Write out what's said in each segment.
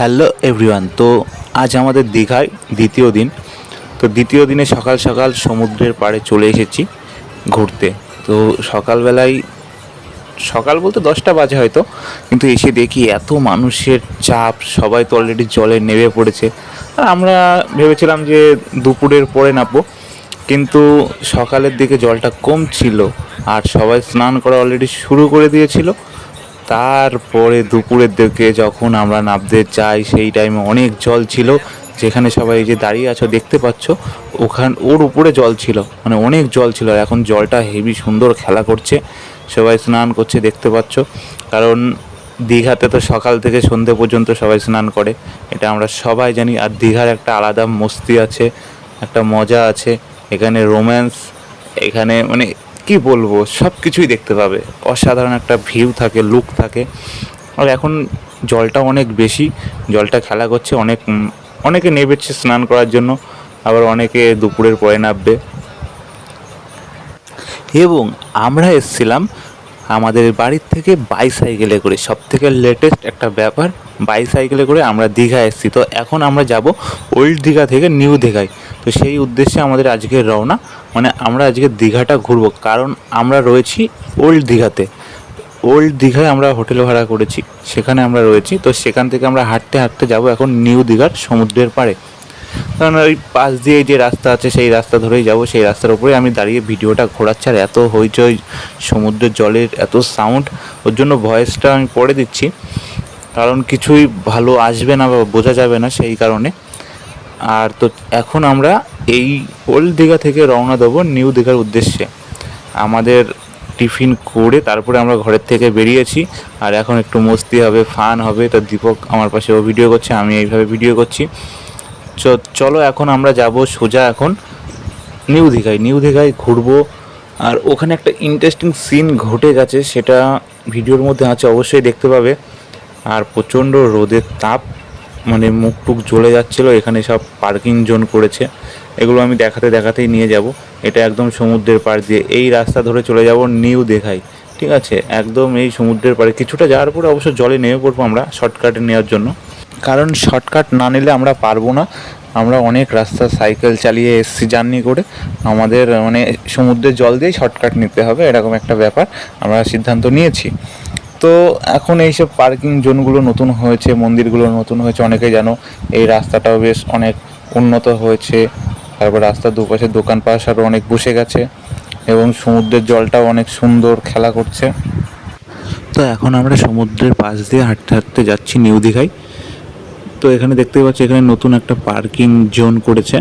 Hello everyone, তো আজ আমাদের দীঘায় দ্বিতীয় দিন। তো দ্বিতীয় দিনে সকাল সকাল সমুদ্রের পাড়ে চলে এসেছি ঘুরতে। তো সকালবেলায়, সকাল বলতে দশটা বাজে হয়তো, কিন্তু এসে দেখি এত মানুষের চাপ, সবাই তো অলরেডি জলে নেমে পড়েছে। আর আমরা ভেবেছিলাম যে দুপুরের পরে নামবো, কিন্তু সকালের দিকে জলটা কম ছিল, আর সবাই স্নান করা অলরেডি শুরু করে দিয়েছিল। তারপরে দুপুরের দিকে যখন আমরা নামতে যাই, সেই টাইমে অনেক জল ছিল। যেখানে সবাই যে দাঁড়িয়ে আছো, দেখতে পাচ্ছ, ওখান, ওর উপরে জল ছিল। মানে অনেক জল ছিল। এখন জলটা হেভি সুন্দর খেলা করছে। সবাই স্নান করছে, দেখতে পাচ্ছ। কারণ দীঘাতে তো সকাল থেকে সন্ধে পর্যন্ত সবাই স্নান করে। এটা আমরা সবাই জানি। আর দীঘার একটা আলাদা মস্তি আছে, একটা মজা আছে। এখানে রোম্যান্স এখানে মানে কি বলব, সব কিছুই দেখতে পাবে। অসাধারণ একটা ভিউ থাকে লুক থাকে। আর এখন জলটা অনেক বেশি, জলটা খেলা করছে অনেক অনেকে নেবেছে স্নান করার জন্য, আবার অনেকে দুপুরের পরে নামবে এবং আমরা এসছিলাম আমাদের বাড়ির থেকে বাইসাইকেলে করে। সব থেকে লেটেস্ট একটা ব্যাপার বাইসাইকেলে করে আমরা দীঘা এসেছি। তো এখন আমরা যাব ওল্ড দীঘা থেকে নিউ দীঘায়। তো সেই উদ্দেশ্যে আমাদের আজকে রওনা। মানে আমরা আজকে দীঘাটা ঘুরবো, কারণ আমরা রয়েছি ওল্ড দীঘাতে। ওল্ড দীঘায় আমরা হোটেল ভাড়া করেছি, সেখানে আমরা রয়েছি। তো সেখান থেকে আমরা হাঁটতে হাঁটতে যাব এখন নিউ দীঘার সমুদ্রের পাড়ে। কারণ ওই পাশ দিয়ে যে রাস্তা আছে, সেই রাস্তা ধরেই যাব, সেই রাস্তার উপরে আমি দাঁড়িয়ে ভিডিওটা ঘোরাচ্ছি। আর এত হইচই সমুদ্রের জলের, এত সাউন্ড, ওর জন্য ভয়েসটা আমি পড়ে দিচ্ছি। কারণ কিছুই ভালো আসবে না বা বোঝা যাবে না সেই কারণে। আর তো এখন আমরা এই ওল্ড দীঘা থেকে রওনা দেবো নিউ দীঘার উদ্দেশ্যে। আমাদের টিফিন করে তারপরে আমরা ঘরের থেকে বেরিয়েছি। আর এখন একটু মস্তি হবে, ফান হবে। তো দীপক আমার পাশে ও ভিডিও করছে, আমি এইভাবে ভিডিও করছি। চলো এখন আমরা যাব সোজা এখন নিউ দীঘায়। নিউ দীঘায় ঘুরবো। আর ওখানে একটা ইন্টারেস্টিং সিন ঘটে গেছে, সেটা ভিডিওর মধ্যে আছে, অবশ্যই দেখতে পাবে। আর প্রচণ্ড রোদের তাপ। মানে মুখ টুক জ্বলে যাচ্ছিল, এখানে সব পার্কিং জোন করেছে। এগুলো আমি দেখাতে দেখাতেই নিয়ে যাব। এটা একদম সমুদ্রের পাড় দিয়ে। এই রাস্তা ধরে চলে যাব নিউ দেখাই। ঠিক আছে? একদম এই সমুদ্রের পাড়ে। কিছুটা যাওয়ার পরে অবশ্য জলে নেমে পড়ব আমরা শর্টকাটে নেওয়ার জন্য। কারণ শর্টকাট না নিলে আমরা পারব না। আমরা অনেক রাস্তা সাইকেল চালিয়ে এসছি জার্নি করে। আমাদের মানে সমুদ্রের জল দিয়েই শর্টকাট নিতে হবে। এরকম একটা ব্যাপার আমরা সিদ্ধান্ত নিয়েছি। তো এখন এইসব পার্কিং জোনগুলো নতুন হয়েছে, মন্দিরগুলো নতুন হয়েছে, অনেকেই জানো এই রাস্তাটাও বেশ অনেক উন্নত হয়েছে। তারপর রাস্তার দুপাশে দোকান পাশ আরও অনেক বসে গেছে এবং সমুদ্রের জলটাও অনেক সুন্দর খেলা করছে। তো এখন আমরা সমুদ্রের পাশ দিয়ে হাঁটতে হাঁটতে যাচ্ছি নিউ দীঘায়। তো এখানে দেখতেই পাচ্ছি এখানে নতুন একটা পার্কিং জোন করেছে।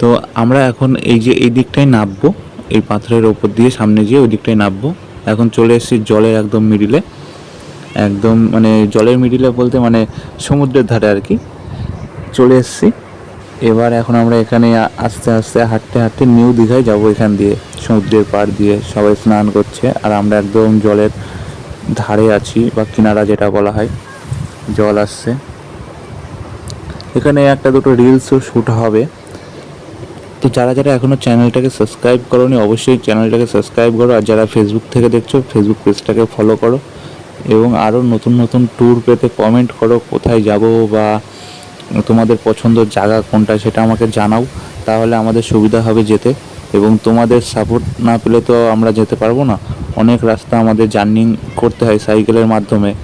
তো আমরা এখন এই যে এই দিকটায় নামবো, এই পাথরের ওপর দিয়ে সামনে গিয়ে ওই দিকটায় নামবো। এখন চলে এসেছি জলের একদম মিডিলে একদম মানে জলের মিডিলে বলতে মানে সমুদ্রের ধারে আর কি। চলে এসেছি। এবার এখন আমরা এখানে আস্তে আস্তে হাঁটতে হাঁটতে নিউ দীঘায় যাব এখান দিয়ে। সমুদ্রের পাড় দিয়ে সবাই স্নান করছে আর আমরা একদম জলের ধারে আছি বা কিনারা যেটা বলা হয়। জল আসছে। এখানে একটা দুটো রিলসও শ্যুট হবে। তো যারা যারা এখনও চ্যানেলটাকে সাবস্ক্রাইব করোনি, অবশ্যই চ্যানেলটাকে সাবস্ক্রাইব করো। আর যারা ফেসবুক থেকে দেখছ ফেসবুক পেজটাকে ফলো করো। এবং আরও নতুন নতুন ট্যুর পেতে কমেন্ট করো, কোথায় যাব বা তোমাদের পছন্দের জায়গা কোনটা সেটা আমাকে জানাও, তাহলে আমাদের সুবিধা হবে যেতে। এবং তোমাদের সাপোর্ট না পেলে তো আমরা যেতে পারব না। অনেক রাস্তা আমাদের জার্নি করতে হয় সাইকেলের মাধ্যমে,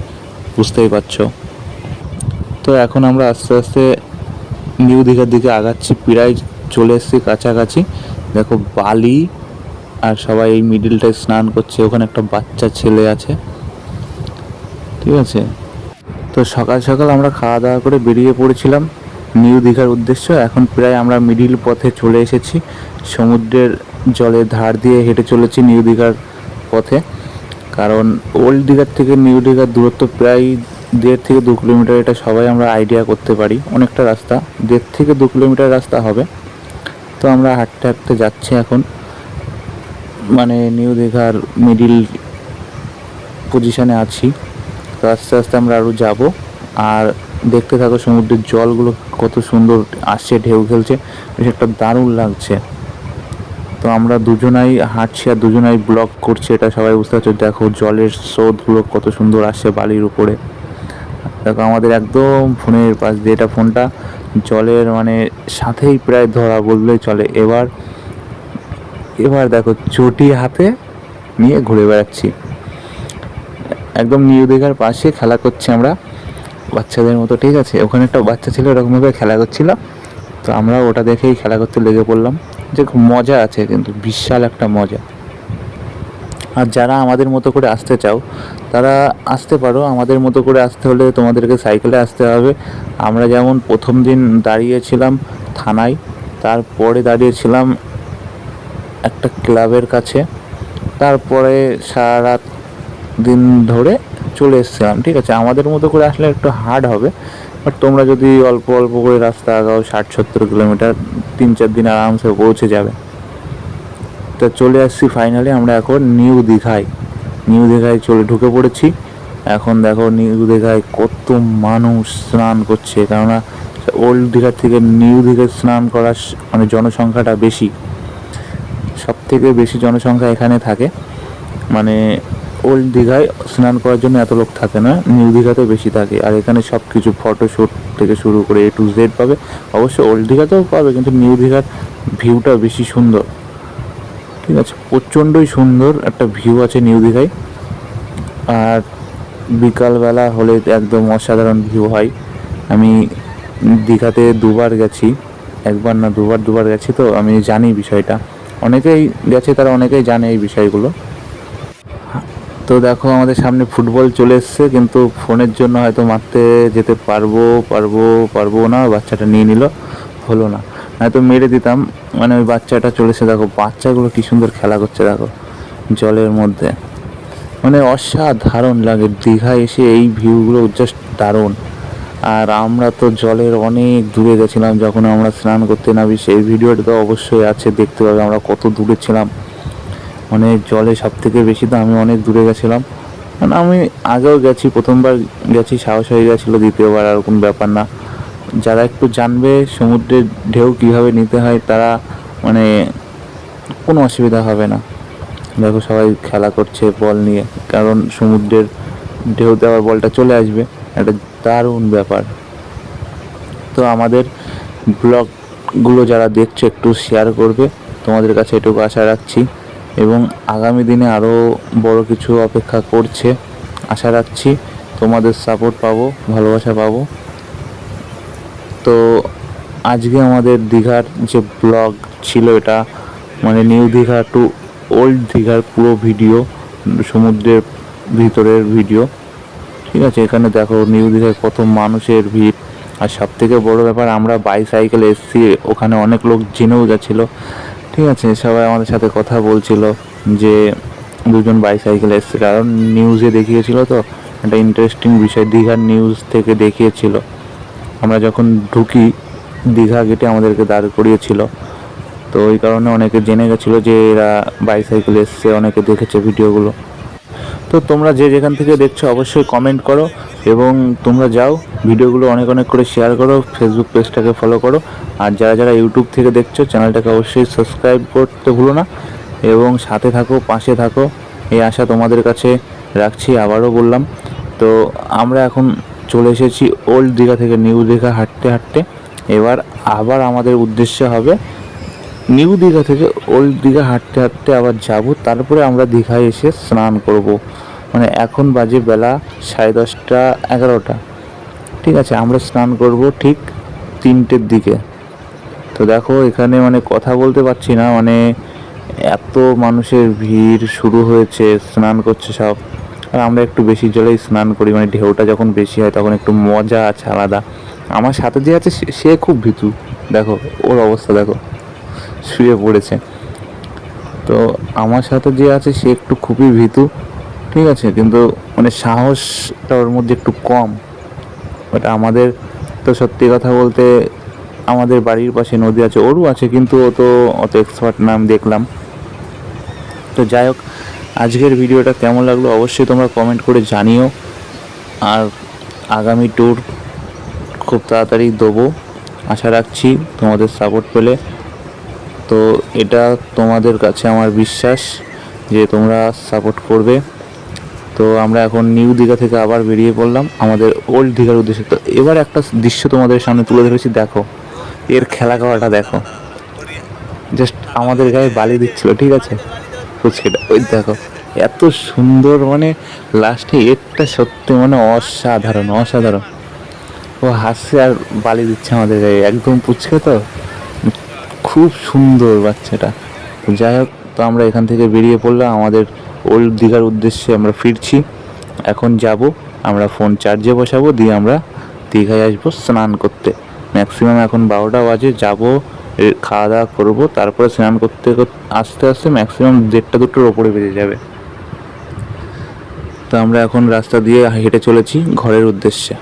বুঝতেই পারছ। তো এখন আমরা আস্তে আস্তে নিউ দীঘার দিকে আগাচ্ছি, প্রায় চলে এসেছি কাছাকাছি। দেখো বালি, আর সবাই এই মিডিলটায় স্নান করছে, ওখানে একটা বাচ্চা ছেলে আছে। ঠিক আছে? তো সকাল সকাল আমরা খাওয়া দাওয়া করে বেরিয়ে পড়েছিলাম। নিউ দীঘার উদ্দেশ্য। এখন প্রায় আমরা মিডিল পথে চলে এসেছি। সমুদ্রের জলের ধার দিয়ে হেঁটে চলেছি নিউ দীঘার পথে। কারণ ওল্ড দীঘার থেকে নিউ দীঘার দূরত্ব প্রায় দেড় থেকে দু কিলোমিটার। এটা সবাই আমরা আইডিয়া করতে পারি। অনেকটা রাস্তা। দেড় থেকে দু কিলোমিটার রাস্তা হবে। তো আমরা হাঁটতে হাঁটতে যাচ্ছি এখন। মানে নিউ দীঘার মিডিল পজিশনে আছি। তো আস্তে আস্তে আমরা আরও যাব। আর দেখতে থাকো সমুদ্রের জলগুলো কত সুন্দর আসছে, ঢেউ খেলছে। বেশ একটা দারুণ লাগছে। তো আমরা দুজনাই হাঁটছি আর দুজনাই ব্লগ করছি, এটা সবাই বুঝতে পারছ। দেখো জলের স্রোতগুলো কত সুন্দর আসছে বালির উপরে। দেখো আমাদের একদম ফোনের পাশ দিয়ে এটা ফোনটা জলের মানে সাথেই প্রায় ধরা বললেই চলে। এবার এবার দেখো চটি হাতে নিয়ে ঘুরে বেড়াচ্ছি। একদম নিউ দীঘার পাশে খেলা করছি আমরা বাচ্চাদের মতো, ঠিক আছে? ওখানে একটা বাচ্চা ছিল, এরকমভাবে খেলা করছিল। তো আমরা ওটা দেখেই খেলা করতে লেগে পড়লাম। যে খুব মজা আছে কিন্তু, বিশাল একটা মজা। আর যারা আমাদের মতো করে আসতে চাও, তারা আসতে পারো। আমাদের মতো করে আসতে হলে তোমাদেরকে সাইকেলে আসতে হবে। আমরা যেমন প্রথম দিন দাঁড়িয়েছিলাম থানায়, তারপরে দাঁড়িয়েছিলাম একটা ক্লাবের কাছে। তারপরে সারা রাত দিন ধরে চলে এসেছিলাম ঠিক আছে? আমাদের মতো করে আসলে একটু হার্ড হবে বাট তোমরা যদি অল্প অল্প করে রাস্তা আগাও ষাট, সত্তর কিলোমিটার, তিন, চার দিন আরামসে পৌঁছে যাবে। তো চলে আসছি ফাইনালি আমরা এখন নিউ দীঘায়। নিউ দীঘায় চলে ঢুকে পড়েছি। এখন দেখো নিউ দীঘায় কত মানুষ স্নান করছে, কেননা ওল্ড দীঘার থেকে নিউ দীঘায় স্নান করার মানে জনসংখ্যাটা বেশি। সব থেকে বেশি জনসংখ্যা এখানে থাকে। মানে ওল্ড দীঘায় স্নান করার জন্য এত লোক থাকে না, নিউ দীঘাতে বেশি থাকে। আর এখানে সব কিছু ফটোশ্যুট থেকে শুরু করে এ টু জেড পাবে। অবশ্য ওল্ড দীঘাতেও পাবে, কিন্তু নিউ দীঘার ভিউটা বেশি সুন্দর। ঠিক আছে, প্রচণ্ডই সুন্দর একটা ভিউ আছে নিউ দীঘায়। আর বিকালবেলা হলে একদম অসাধারণ ভিউ হয়। আমি দীঘাতে দুবার গেছি, একবার না দুবার দুবার গেছি তো আমি জানি বিষয়টা। অনেকেই গেছে, তারা অনেকেই জানে এই বিষয়গুলো। তো দেখো আমাদের সামনে ফুটবল চলে এসছে, কিন্তু ফোনের জন্য হয়তো মারতে যেতে পারব পারব পারব না, বাচ্চাটা নিয়ে নিল, হলো না। হয়তো মেরে দিতাম মানে ওই বাচ্চাটা চলে এসে দেখো, বাচ্চাগুলো কি সুন্দর খেলা করছে, দেখো, জলের মধ্যে। মানে অসাধারণ লাগে, দীঘায় এসে এই ভিউগুলো জাস্ট দারুণ। আর আমরা তো জলের অনেক দূরে গেছিলাম, যখন আমরা স্নান করতে নামি, সেই ভিডিওটা তো অবশ্যই আছে, দেখতে পাবে আমরা কত দূরে ছিলাম। মানে জলে সব থেকে বেশি তো আমি অনেক দূরে গেছিলাম। মানে আমি আগেও গেছি, প্রথমবার গেছি, সাহস হয়ে গেছিল, দ্বিতীয়বার আর কোনো ব্যাপার না। যারা একটু জানবে সমুদ্রের ঢেউ কীভাবে নিতে হয়, তারা মানে কোনো অসুবিধা হবে না। দেখো সবাই খেলা করছে বল নিয়ে, কারণ সমুদ্রের ঢেউতে আবার বলটা চলে আসবে, একটা দারুণ ব্যাপার। তো আমাদের ব্লগগুলো যারা দেখছ একটু শেয়ার করবে, তোমাদের কাছে এটুকু আশা রাখছি। এবং আগামী দিনে আরও বড় কিছু অপেক্ষা করছে। আশা রাখছি তোমাদের সাপোর্ট পাবো, ভালোবাসা পাবো। তো আজকে আমাদের দীঘার যে ব্লগ ছিল এটা মানে নিউ দীঘা টু ওল্ড দীঘার পুরো ভিডিও সমুদ্রের ভিতরের ভিডিও ঠিক আছে, এখানে দেখো নিউ দীঘায় কত মানুষের ভিড়। আর সব থেকে বড় ব্যাপার, আমরা বাইসাইকেলে এসেছি, ওখানে অনেক লোক জেনেও গেছিল ঠিক আছে, সবাই আমাদের সাথে কথা বলছিল যে দুজন বাইসাইকেল এসছে। কারণ নিউজে দেখিয়েছিল তো, একটা ইন্টারেস্টিং বিষয়, দীঘার নিউজ থেকে দেখিয়েছিল। আমরা যখন ঢুকি, দীঘা গেটে আমাদেরকে দাঁড় করিয়েছিল। তো ওই কারণে অনেকে জেনে গেছিল যে এরা বাইসাইকেল এসছে, অনেকে দেখেছে ভিডিওগুলো তো তোমরা যে যেখান থেকে দেখছ অবশ্যই কমেন্ট করো এবং তোমরা যাও, ভিডিওগুলো অনেক অনেক করে শেয়ার করো ফেসবুক পেজটাকে ফলো করো। আর যারা যারা ইউটিউব থেকে দেখছ চ্যানেলটাকে অবশ্যই সাবস্ক্রাইব করতে ভুলো না এবং সাথে থাকো, পাশে থাকো। এই আশা তোমাদের কাছে রাখছি, আবারও বললাম। তো আমরা এখন চলে এসেছি ওল্ড দীঘা থেকে নিউ দীঘা হাঁটতে হাঁটতে। এবার আবার আমাদের উদ্দেশ্য হবে নিউ দীঘা থেকে ওল্ড দীঘা হাঁটতে হাঁটতে আবার যাব। তারপরে আমরা দীঘায় এসে স্নান করব। মানে এখন বাজে বেলা সাড়ে দশটা, এগারোটা। ঠিক আছে, আমরা স্নান করব ঠিক তিনটের দিকে। তো দেখো, এখানে মানে কথা বলতে পারছি না মানে এত মানুষের ভিড় শুরু হয়েছে, স্নান করছে সব। আর আমরা একটু বেশি জলেই স্নান করি মানে ঢেউটা যখন বেশি হয় তখন একটু মজা আছে আলাদা। আমার সাথে যে আছে সে- সে খুব ভীতু। দেখো, ওর অবস্থা দেখো। শুয়ে পড়েছে। তো আমার সাথে যে আছে, সে একটু খুবই ভীতু, ঠিক আছে? কিন্তু মানে সাহসটা ওর মধ্যে একটু কম। বাট আমাদের তো সত্যি কথা বলতে আমাদের বাড়ির পাশে নদী আছে, ওরও আছে, কিন্তু ও তো অত এক্সপার্ট না আমি দেখলাম। তো যাই হোক, আজকের ভিডিওটা কেমন লাগল অবশ্যই তোমরা কমেন্ট করে জানিও। আর আগামী ট্যুর খুব তাড়াতাড়ি দেবো। আশা রাখছি তোমাদের সাপোর্ট পেলে। তো এটা তোমাদের কাছে আমার বিশ্বাস যে তোমরা সাপোর্ট করবে। তো আমরা এখন নিউ দীঘা থেকে আবার বেরিয়ে পড়লাম আমাদের ওল্ড দীঘার উদ্দেশ্যে। তো এবার একটা দৃশ্য তোমাদের সামনে তুলে ধরেছি, দেখো। এর খেলা করাটা দেখো। জাস্ট আমাদের গায়ে বালি দিচ্ছিল, ঠিক আছে? ফুচকেটা ওই দেখো, এত সুন্দর মানে লাস্টে এরটা সত্যি মানে অসাধারণ অসাধারণ। ও হাসছে আর বালি দিচ্ছে আমাদের গায়ে, একদম পুচকে তো। খুব সুন্দর বাচ্চাটা। যাই হোক, তো আমরা এখান থেকে বেরিয়ে পড়লাম। আমাদের ওল্ড দীঘার উদ্দেশ্যে আমরা ফিরছি। এখন যাব, আমরা ফোন চার্জে বসাবো, দিয়ে আমরা দীঘায় আসব স্নান করতে। ম্যাক্সিমাম এখন বারোটা বাজে, যাব খাওয়া দাওয়া করব, তারপরে স্নান করতে করতে আস্তে আস্তে ম্যাক্সিমাম দেড়টা দুটোর ওপরে বেজে যাবে। তো আমরা এখন রাস্তা দিয়ে হেঁটে চলেছি ঘরের উদ্দেশ্যে।